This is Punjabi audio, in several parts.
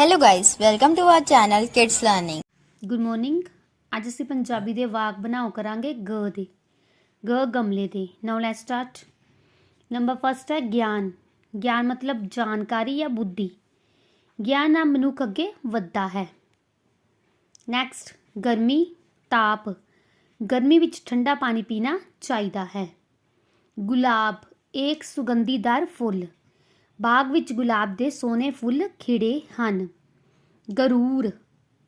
Hello guys, welcome to our channel Kids Learning. Good morning ਅੱਜ ਅਸੀਂ ਪੰਜਾਬੀ ਦੇ ਵਾਕ ਬਣਾਓ ਕਰਾਂਗੇ ਗ ਦੇ। ਗ ਗਮਲੇ ਦੇ। Now let's start number first ਹੈ ਗਿਆਨ। ਗਿਆਨ ਮਤਲਬ ਜਾਣਕਾਰੀ ਜਾਂ ਬੁੱਧੀ। ਗਿਆਨ ਨਾਲ ਮਨੁੱਖ ਅੱਗੇ ਵੱਧਦਾ ਹੈ। ਨੈਕਸਟ ਗਰਮੀ ਤਾਪ। ਗਰਮੀ ਵਿੱਚ ਠੰਡਾ ਪਾਣੀ ਪੀਣਾ ਚਾਹੀਦਾ ਹੈ। ਗੁਲਾਬ ਇੱਕ ਸੁਗੰਧੀਦਾਰ ਫੁੱਲ। ਬਾਗ ਵਿੱਚ ਗੁਲਾਬ ਦੇ ਸੋਹਣੇ ਫੁੱਲ ਖਿੜੇ ਹਨ। ਗਰੂਰ,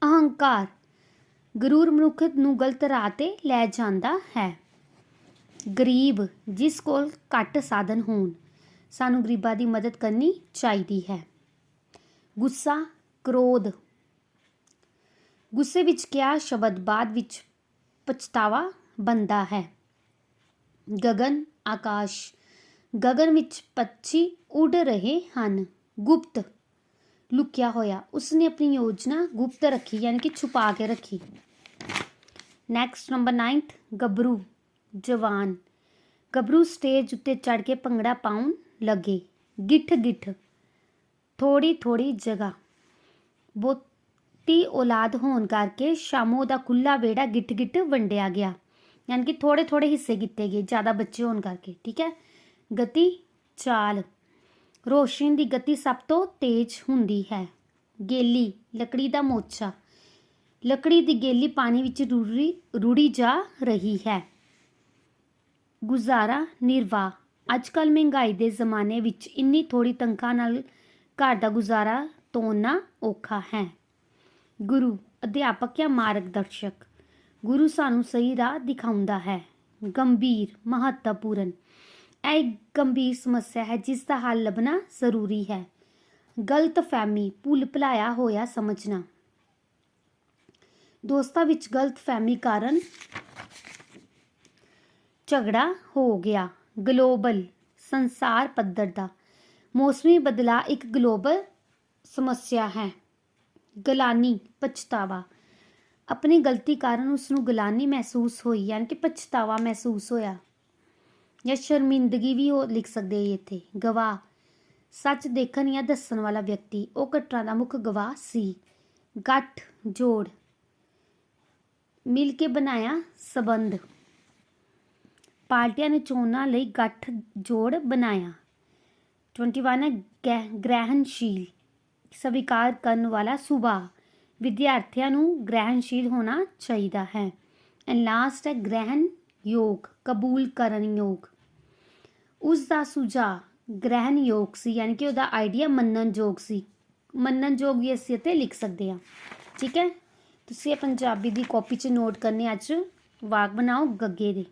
ਅਹੰਕਾਰ, ਗਰੂਰ ਮਨੁੱਖ ਨੂੰ ਗਲਤ ਰਾਹ ਤੇ ਲੈ ਜਾਂਦਾ ਹੈ। ਗਰੀਬ, ਜਿਸ ਕੋਲ ਘੱਟ ਸਾਧਨ ਹੋਣ, ਸਾਨੂੰ ਗਰੀਬਾਂ ਦੀ ਮਦਦ ਕਰਨੀ ਚਾਹੀਦੀ ਹੈ। ਗੁੱਸਾ, ਕ੍ਰੋਧ। ਗੁੱਸੇ ਵਿੱਚ ਕਿਹਾ ਸ਼ਬਦ ਬਾਅਦ ਵਿੱਚ ਪਛਤਾਵਾ ਬੰਦਾ ਹੈ। ਗਗਨ, ਆਕਾਸ਼। ਗਗਨ ਵਿੱਚ ਪੰਛੀ ਉੱਡ ਰਹੇ ਹਨ। ਗੁਪਤ ਲੁਕਿਆ ਹੋਇਆ। ਉਸਨੇ ਆਪਣੀ ਯੋਜਨਾ ਗੁਪਤ ਰੱਖੀ, ਯਾਨੀ ਕਿ ਛੁਪਾ ਕੇ ਰੱਖੀ। ਨੈਕਸਟ ਨੰਬਰ 9th ਗੱਭਰੂ, ਜਵਾਨ। ਗੱਭਰੂ ਸਟੇਜ ਉੱਤੇ ਚੜ ਕੇ ਭੰਗੜਾ ਪਾਉਣ ਲੱਗੇ। ਗਿੱਠ ਗਿੱਠ। ਥੋੜੀ ਥੋੜੀ ਜਗ੍ਹਾ। ਬਹੁਤੀ ਔਲਾਦ ਹੋਣ ਕਰਕੇ ਸ਼ਾਮੋ ਦਾ ਖੁੱਲਾ ਵੇੜਾ ਗਿੱਠ ਗਿੱਠ ਵੰਡਿਆ ਗਿਆ। ਯਾਨੀ ਕਿ ਥੋੜੇ ਥੋੜੇ ਹਿੱਸੇ ਕੀਤੇ ਗਏ, ਜ਼ਿਆਦਾ ਬੱਚੇ ਹੋਣ ਕਰਕੇ, ਠੀਕ ਹੈ? ਗਤੀ ਚਾਲ। ਰੋਸ਼ਨੀ ਦੀ ਗਤੀ ਸਭ ਤੋਂ ਤੇਜ਼ ਹੁੰਦੀ ਹੈ। ਗੇਲੀ, ਲੱਕੜੀ ਦਾ ਮੋਚਾ। ਲੱਕੜੀ ਦੀ ਗੇਲੀ ਪਾਣੀ ਵਿੱਚ ਰੁੜੀ ਰੁੜੀ ਜਾ ਰਹੀ ਹੈ। ਗੁਜ਼ਾਰਾ, ਨਿਰਵਾਹ। ਅੱਜ ਕੱਲ ਮਹਿੰਗਾਈ ਦੇ ਜ਼ਮਾਨੇ ਵਿੱਚ ਇੰਨੀ ਥੋੜੀ ਤਨਖਾਹ ਨਾਲ ਘਰ ਦਾ ਗੁਜ਼ਾਰਾ ਤੋੜਨਾ ਔਖਾ ਹੈ। ਗੁਰੂ, ਅਧਿਆਪਕ ਜਾਂ ਮਾਰਗਦਰਸ਼ਕ। ਗੁਰੂ ਸਾਨੂੰ ਸਹੀ ਰਾਹ ਦਿਖਾਉਂਦਾ ਹੈ। ਗੰਭੀਰ, ਮਹੱਤਵਪੂਰਨ। ਇਹ ਇੱਕ ਗੰਭੀਰ ਸਮੱਸਿਆ ਹੈ, ਜਿਸ ਦਾ ਹੱਲ ਲੱਭਣਾ ਜ਼ਰੂਰੀ ਹੈ। ਗਲਤ ਫਹਿਮੀ, ਭੁੱਲ ਭੁਲਾਇਆ ਹੋਇਆ ਸਮਝਣਾ। ਦੋਸਤਾਂ ਵਿੱਚ ਗਲਤ ਫਹਿਮੀ ਕਾਰਨ ਝਗੜਾ ਹੋ ਗਿਆ। ਗਲੋਬਲ ਸੰਸਾਰ ਪੱਧਰ ਦਾ ਮੌਸਮੀ ਬਦਲਾਅ ਇੱਕ ਗਲੋਬਲ ਸਮੱਸਿਆ ਹੈ। ਗਲਾਨੀ ਪਛਤਾਵਾ। ਆਪਣੀ ਗਲਤੀ ਕਾਰਨ ਉਸ ਨੂੰ ਗਲਾਨੀ ਮਹਿਸੂਸ ਹੋਈ, ਯਾਨੀ ਕਿ ਪਛਤਾਵਾ ਮਹਿਸੂਸ ਹੋਇਆ। ਜਾਂ ਸ਼ਰਮਿੰਦਗੀ ਵੀ ਉਹ ਲਿਖ ਸਕਦੇ ਹੈ ਇੱਥੇ। ਗਵਾਹ। ਸੱਚ ਦੇਖਣ ਜਾਂ ਦੱਸਣ ਵਾਲਾ ਵਿਅਕਤੀ, ਉਹ ਘਟਨਾ ਦਾ ਮੁੱਖ ਗਵਾਹ ਸੀ। ਗੱਠ, ਜੋੜ। ਮਿਲ ਕੇ ਬਣਾਇਆ ਸਬੰਧ। ਪਾਰਟੀਆਂ ਨੇ ਚੋਣਾਂ ਲਈ ਗੱਠ, ਜੋੜ ਬਣਾਇਆ। 21 ਹੈ ਗ੍ਰਹਿ- ਗ੍ਰਹਿਣਸ਼ੀਲ। ਸਵੀਕਾਰ ਕਰਨ ਵਾਲਾ ਸੁਭਾਅ। ਵਿਦਿਆਰਥੀਆਂ ਨੂੰ ਗ੍ਰਹਿਣਸ਼ੀਲ ਹੋਣਾ ਚਾਹੀਦਾ ਹੈ। ਐਂਡ ਲਾਸਟ ਹੈ ਗ੍ਰਹਿਣ ਯੋਗ, ਕਬੂਲ ਕਰਨ ਯੋਗ। ਉਸ ਦਾ ਸੁਝਾਅ ਗ੍ਰਹਿਣ ਯੋਗ ਸੀ, ਯਾਨੀ ਕਿ ਉਹਦਾ ਆਈਡੀਆ ਮੰਨਣ ਯੋਗ ਸੀ। ਮੰਨਣ ਯੋਗ ਵੀ ਅਸੀਂ ਇੱਥੇ ਲਿਖ ਸਕਦੇ ਹਾਂ। ਠੀਕ ਹੈ? ਤੁਸੀਂ ਇਹ ਪੰਜਾਬੀ ਦੀ ਕਾਪੀ 'ਚ ਨੋਟ ਕਰਨੇ ਅੱਜ। ਵਾਕ ਬਣਾਓ ਗੱਗੇ ਦੇ।